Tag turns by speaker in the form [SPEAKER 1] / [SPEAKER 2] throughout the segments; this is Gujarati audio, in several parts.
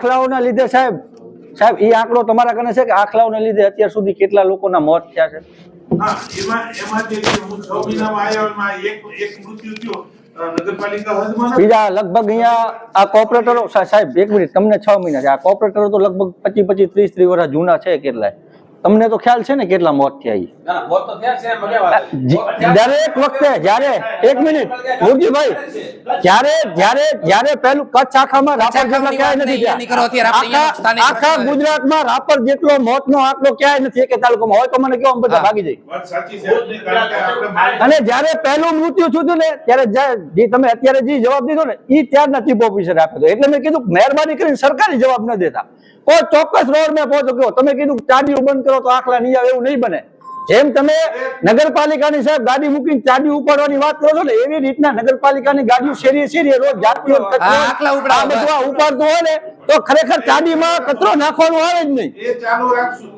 [SPEAKER 1] આખલાઓના લીધે સાહેબ સાહેબ એ આંકડો તમારા કને છે કે આખલાઓના લીધે અત્યાર સુધી કેટલા લોકોના મોત થયા છે. બીજા લગભગ અહીંયા આ કોર્પોરેટરો સા- સાહેબ એક મિનિટ તમને છ મહિના છે. આ કોપરેટરો તો લગભગ પચીસ પચીસ ત્રીસ ત્રીસ વર્ષ જૂના છે કેટલાય. તમને તો ખ્યાલ છે ને કેટલા મોત થયા
[SPEAKER 2] ના, ના, મોત
[SPEAKER 1] દરેક વખતે જયારે એક મિનિટ મુરજીભાઈ જયારે જયારે જયારે પેલું કચ્છ આખામાં રાપર જેટલા ક્યાંય નથી આખા ગુજરાતમાં રાપર જેટલો મોતનો આંકડો ક્યાંય નથી કે તાલુકામાં. હોય તો મને કેવો બધા. ભાગી જાય અને જયારે પહેલું મૃત્યુ થયું ને ત્યારે તમે અત્યારે જે જવાબ દીધો ને એ ત્યારના ચીફ ઓફિસર આપ્યો. એટલે મેં કીધું મહેરબાની કરીને સરકારી જવાબ ન દેતા. કોઈ ચોક્કસ રોડ મેં પહોંચો કહો તમે કીધું કે બંધ કરો તો આખલા નહીં આવે એવું નહીં બને. જેમ તમે નગરપાલિકાની સાહેબ ગાડી મૂકીને ચાડી ઉપાડવાની વાત કરો છો ને એવી રીતના નગરપાલિકાની ગાડીઓ શેરીએ શેરીએ રોજ જાતિઓ ઉપાડતું હોય ને તો ખરેખર ચાડીમાં કચરો નાખવાનો આવે જ નહીં.
[SPEAKER 3] એ ચાલુ રાખશું.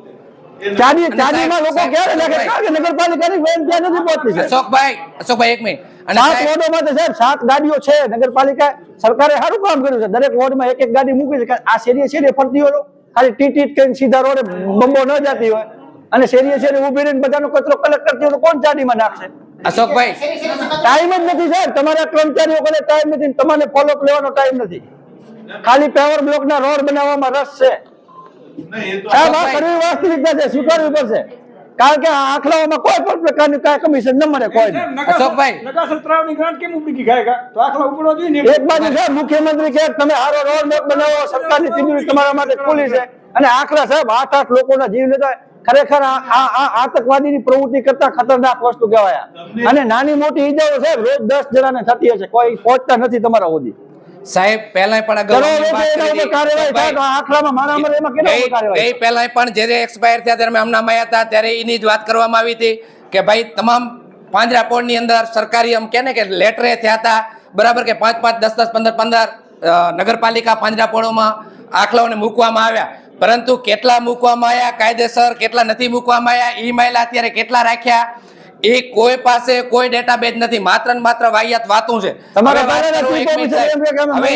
[SPEAKER 3] એ
[SPEAKER 1] ચાડી ચાડીમાં લોકો ક્યારે નાખે કારણ કે નગરપાલિકાની વેન ત્યાં નથી પહોંચતી? સાહેબ.
[SPEAKER 4] અશોકભાઈ અશોકભાઈ એક મિનિટ. અને
[SPEAKER 1] સાત વોર્ડોમાં તો સાહેબ સાત ગાડીઓ છે. નગરપાલિકા સરકારે સારું કામ કર્યું છે. દરેક વોર્ડમાં એક એક ગાડી મૂકી છે. આ શેરીએ શેરીએ ફરતી હોય ખાલી ટી ટી કરીને સીધા રોડે બંબો ન જતી હોય. અને શેરીએ શેરી ઊભી રહીને બધાનો કચરો કલેક્ટ કરતી હોય તો કોણ ચાડીમાં નાખશે?
[SPEAKER 4] અશોકભાઈ.
[SPEAKER 1] ટાઈમ જ નથી સાહેબ. તમારા કર્મચારીઓ કને ટાઈમ નથી તમારે ફોલોઅપ લેવાનો ટાઈમ નથી. ખાલી પેવર બ્લોકના રોડ બનાવવામાં રસ છે.
[SPEAKER 3] નહીં,
[SPEAKER 1] સાહેબ આ કરવી વાસ્તવિકતા છે સ્વીકારવી પડશે. કારણ કે આ આખલાઓમાં કોઈ પણ પ્રકારનું કાંઈ કમિશન ન મળે કોઈ
[SPEAKER 4] અશોકભાઈ.
[SPEAKER 5] તળાવની ગ્રાન્ટ કેમ ઉપડી ગઈ? ગાય તો આખલા ઉપડવા જોઈએ ને
[SPEAKER 1] એક બાજુ છે મુખ્યમંત્રી કે તમે હારો રોડ મેપ બનાવો સરકારની તિજોરી તમારા માટે ખુલી છે. અને આખલા સાહેબ આઠ આઠ લોકોના જીવ લેતા ખરેખર આ આ આ આતંકવાદીની પ્રવૃત્તિ કરતા ખતરનાક વસ્તુ કહેવાય અને નાની મોટી ઈજાઓ સાહેબ રોજ દસ જણાને થતી હશે કોઈ પહોંચતા નથી તમારા સુધી.
[SPEAKER 4] સાહેબ પહેલા પણ ગઈ પણ જ્યારે એક્સપાયર થયા ત્યારે અમે હમણાં આવ્યા હતા ત્યારે એની જ વાત કરવામાં આવી હતી કે ભાઈ તમામ પાંજરાપોળની અંદર સરકારી એમ કે ને કે લેટરે થયા હતા બરાબર કે પાંચ પાંચ દસ દસ પંદર પંદર નગરપાલિકા પાંજરાપોળોમાં આખલાઓને મૂકવામાં આવ્યા. પરંતુ કેટલા મૂકવામાં આવ્યા કાયદેસર કેટલા નથી મૂકવામાં આવ્યા ઈ માઇલ અત્યારે કેટલા રાખ્યા એ કોઈ પાસે કોઈ ડેટાબેઝ નથી. માત્ર ને માત્ર વાહિયાત વાતું છે. હવે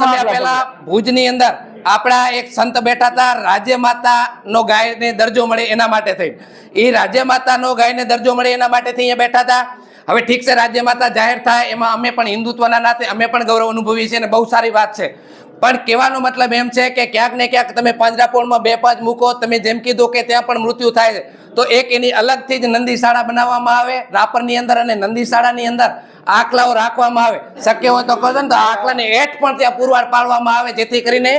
[SPEAKER 4] સમય પહેલા ભુજની અંદર આપણા એક સંત બેઠા હતા રાજ્ય માતા નો ગાયને દરજ્જો મળે એના માટે થઈ. એ રાજ્ય માતા નો ગાયને દરજ્જો મળે એના માટે થઈ અહીંયા બેઠા હતા. હવે ઠીક છે રાજ્ય માતા જાહેર થાય. એમાં અમે પણ હિન્દુત્વના નાતે અમે પણ ગૌરવ અનુભવીએ છીએ અને બહુ સારી વાત છે. પણ કહેવાનો મતલબ એમ છે કે ક્યાંક ને ક્યાંક તમે પાંજરાપોળમાં બે પાંચ મૂકો, તમે જેમ કીધું કે ત્યાં પણ મૃત્યુ થાય. છે તો એક એની અલગથી જ નંદીશાળા બનાવવામાં આવે, રાપરની અંદર અને નંદીશાળાની અંદર આકલાઓ રાખવામાં આવે. શક્ય હોય તો કહો ને તો આખલાને હેઠ પણ ત્યાં પુરવાર પાડવામાં આવે, જેથી કરીને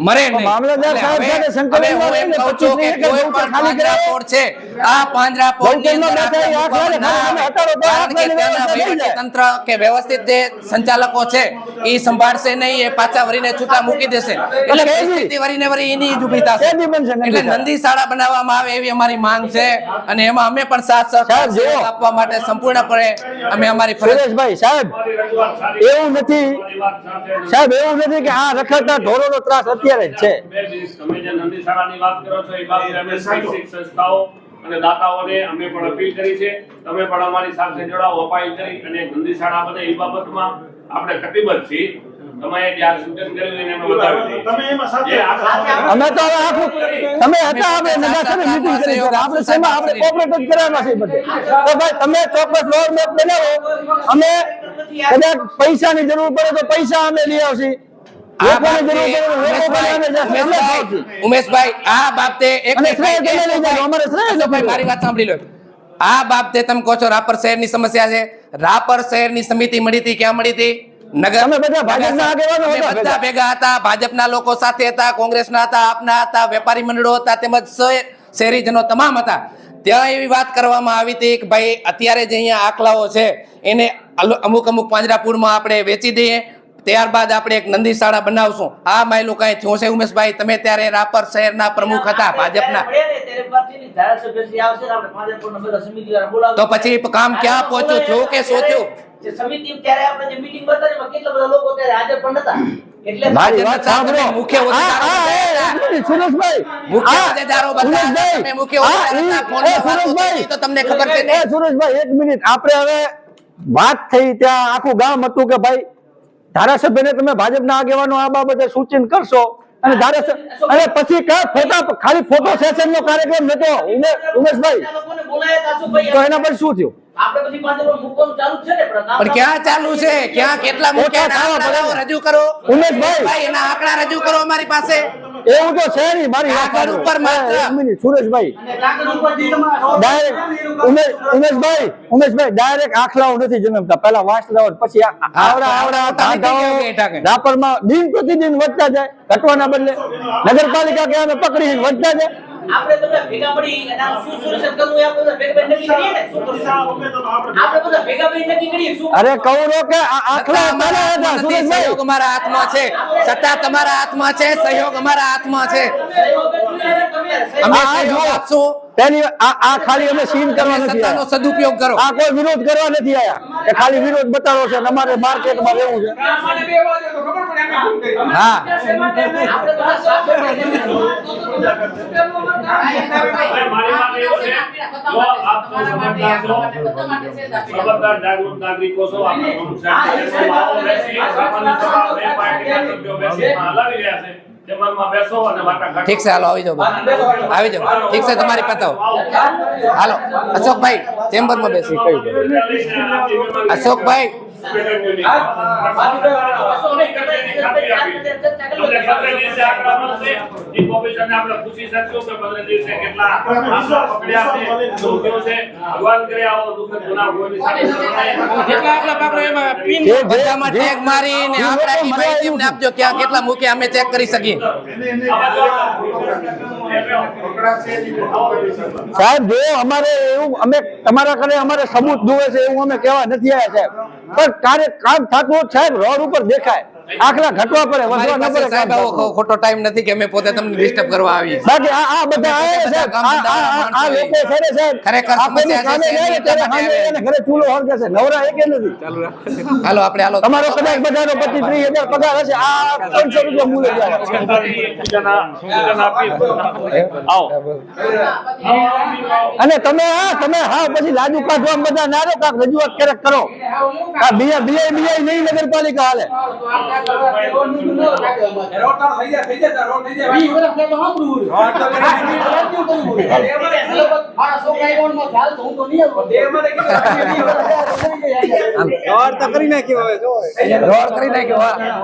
[SPEAKER 4] મરે
[SPEAKER 1] મામલતદાર સાહેબ સાથે સંકલન
[SPEAKER 4] હું એમ કહું છું કે કોઈ પણ પાંજરાપોળ છે આ પાંજરાપોળની
[SPEAKER 1] ગૌચરમાં
[SPEAKER 4] અંદર
[SPEAKER 1] બેઠા એ
[SPEAKER 4] આખલા
[SPEAKER 1] આખલાને
[SPEAKER 4] મૂકવામાં ના
[SPEAKER 1] ખાલી
[SPEAKER 4] આવે.
[SPEAKER 1] હટાડો તો આખલાની વ્યવસ્થા થઈ
[SPEAKER 4] કારણ કે ત્યાંના તંત્ર કે વ્યવસ્થિત જે સંચાલકો છે એ સંભાળશે નહીં એ પાછા વરીને છૂટા મૂકી દેશે. એટલે પરિસ્થિતિ વરીને વરી એની જ ઊભી થશે. એટલે? નંદી શાળા બનાવવામાં આવે એવી અમારી માંગ છે અને એમાં અમે પણ સાથ સહકાર આપવા માટે સંપૂર્ણપણે અમે અમારી ફરજ
[SPEAKER 1] સાહેબ એવું નથી સાહેબ એવું નથી કે આ રખડતા ઢોરોનો ત્રાસ અત્યારે જ છે.
[SPEAKER 6] તમે જે નંદી શાળાની વાત કરો છો એ બાબતે અમે શૈક્ષણિક સંસ્થાઓ અને દાતાઓને અમે પણ અપીલ કરી છે. તમે પણ અમારી સાથે જોડાઓ અપાઈલ કરી અને નંદી શાળા બને એ બાબતમાં આપણે કટિબદ્ધ છીએ. તમે જ્યાં સૂચન કર્યું એને અમે વધાવી
[SPEAKER 3] તમે એમાં સાથે
[SPEAKER 1] અમે તો આખું તમે હતા આપણે નગાસાને meeting કરી છે આપણે શેમાં આપણે કોઓપરેટ જ કરવાના છે બધે. તો ભાઈ તમે ચોક્કસ રોડ મેપ બનાવો. અમે કદાચ પૈસાની જરૂર પડે તો પૈસા અમે લઈ આવશી.
[SPEAKER 4] આ બાબતે ઉમેશભાઈ આ એક
[SPEAKER 1] તમે લઈ જાઓ, અમારે શ્રેય નથી.
[SPEAKER 4] અશોકભાઈ, મારી વાત સાંભળી લો આ બાબતે તમે કહો છો રાપર શહેરની સમસ્યા છે. રાપર શહેરની સમિતિ મળી હતી ક્યાં મળી હતી? નગર
[SPEAKER 1] બધા ભાજપના આગેવાનો હતા.
[SPEAKER 4] બધા ભેગા હતા ભાજપના લોકો સાથે હતા કોંગ્રેસના હતા આપના હતા વેપારી મંડળો હતા તેમજ શહે- શહેરીજનો તમામ હતા. ત્યાં એવી વાત કરવામાં આવી હતી કે ભાઈ અત્યારે જે અહીંયા આખલાઓ છે એને અમુક અમુક પાંજરાપુરમાં આપણે વેચી દઈએ ત્યારબાદ આપણે એક નંદી શાળા બનાવશું. આ માયલું કાંઈ થયું છે ઉમેશભાઈ. તમે ત્યારે રાપર શહેરના પ્રમુખ હતા ભાજપના. તો પછી કામ ક્યાં પહોંચ્યું થયું કે શું થયું?
[SPEAKER 7] સમિતિ ત્યારે આપણે જે meeting બતાવી કેટલા બધા લોકો ત્યારે હાજર પણ નતા.
[SPEAKER 1] મારી વાત સાંભળો.
[SPEAKER 4] મુખ્ય
[SPEAKER 1] આ-
[SPEAKER 4] હોદ્દેદારો
[SPEAKER 1] આ- એ, એક મિનિટ, સુરેશભાઈ.
[SPEAKER 4] મુખ્ય હોદ્દેદારો મુખ્ય તો તમને ખબર છે
[SPEAKER 1] સુરેશભાઈ એક મિનિટ. આપણે હવે વાત થઈ ત્યાં આખું ગામ હતું કે ભાઈ ધારાસભ્યને તમે ભાજપના આગેવાનો આ બાબતે સૂચન કરશો અને ધારાસભ્ય અને પછી કા ફોટા ખાલી ફોટો સેશન નો કાર્યક્રમ નતો. ઉમેશભાઈ.
[SPEAKER 7] આ લોકોને બોલાયા તા
[SPEAKER 1] એના પર શું થયું?
[SPEAKER 7] આપણે પછી પાંચ લોકો મૂકવાનું ચાલુ જ છે ને પણ
[SPEAKER 4] ક્યાં ચાલુ છે? ક્યાં કેટલા મોટા રજૂ કરો?
[SPEAKER 1] ઉમેશભાઈ.
[SPEAKER 4] ભાઈ એના આંકડા રજૂ કરો અમારી પાસે.
[SPEAKER 1] એવું તો છે નહીં મારી
[SPEAKER 4] કાગળ ઉપર માત્ર.
[SPEAKER 1] સુરેશભાઈ ડાયરેક્ટ ઉમેશભાઈ ઉમેશભાઈ ડાયરેક્ટ આખલાઓ નથી જન્મતા પહેલા વાંસદાઓ પછી આવડા આવડા? રાપરમાં દિન પ્રતિદિન વધતા જાય ઘટવાના બદલે નગરપાલિકા કે અમે પકડી વધતા જાય
[SPEAKER 7] આપણે બધા ભેગા મળી અને આનું શું solution કરવું એ આપણે બધા ભેગા મળીને નક્કી કરીએ ને. શું કરવું? આપણે બધા ભેગા મળીને નક્કી કરીએ. શું
[SPEAKER 1] અરે કૌરો કે આ આખલા
[SPEAKER 4] અમારા
[SPEAKER 1] મારા હતા
[SPEAKER 4] હાથમાં
[SPEAKER 1] સુરેશભાઈ.
[SPEAKER 4] સહયોગ અમારા હાથમાં છે. સત્તા તમારા હાથમાં છે સહયોગ અમારા હાથમાં છે. અમે સહયોગ આપશું.
[SPEAKER 1] તેની આ આ ખાલી અમે સીન કરવા નથી
[SPEAKER 4] સત્તાનો સદુપયોગ કરો.
[SPEAKER 1] આ કોઈ વિરોધ કરવા નથી આયા કે ખાલી વિરોધ બતાવો છે અમારે માર્કેટમાં રહેવું છે.
[SPEAKER 5] પડે.
[SPEAKER 4] હા
[SPEAKER 7] આપણે બધા સાથે મળીને
[SPEAKER 6] હવે મારી વાત એવું છે જો આપ સૌ સમજદાર છો સમજદાર જાગૃત નાગરિકો છો આપણે પ્રમુખ સાહેબ બેસી સામાન્ય સભા બે પાર્ટીના સભ્યો બેસી હલાવી રહ્યા છે. ચેમ્બરમાં બેસો અને વાટાઘાટ
[SPEAKER 4] ઠીક છે હાલો આવી જાઓ. આવી જાઓ. ઠીક છે તમારી પતાવો. હાલો. અશોકભાઈ ચેમ્બરમાં બેસી. કહ્યું અશોકભાઈ કેટલા મૂક્યા અમે ચેક કરી શકીએ
[SPEAKER 1] સાહેબ, જો અમારે એવું, અમે તમારા ઘરે અમારે સબૂત જોવે છે, એવું અમે કહેવા નથી આવ્યા, સાહેબ. પણ કાર્ય કામ થતું સાહેબ રોડ ઉપર દેખાય. આખલા ઘટવા પડે વધવા ન પડે
[SPEAKER 4] સાહેબ આવો ખોટો ટાઈમ નથી કે અમે પોતે તમને ડિસ્ટર્બ કરવા આવી
[SPEAKER 1] બાકી આ આ બધા આવે છે. આ લોકો છે. ને સાહેબ
[SPEAKER 4] ખરેખર સમસ્યા
[SPEAKER 1] સામે
[SPEAKER 4] છે,
[SPEAKER 1] સામે એને ઘરે ચૂલો હળગે છે. નવરા એકે નથી.
[SPEAKER 4] હાલો આપણે હાલો.
[SPEAKER 1] તમારો કદાચ બધાનો પચીસ ત્રીસ હજાર પગાર હશે. આ ત્રણસો રૂપિયા મૂલ્ય જાય અને તમે હા તમે હા પછી લાજુ કાઢવા બધા ના રહો કાંઈક રજૂઆત ક્યારેક કરો. આ બીઆઈ બીઆઈ નહીં નગરપાલિકા હાલે. કરી નાખ્યો હવે
[SPEAKER 4] રોડ કરી નાખ્યો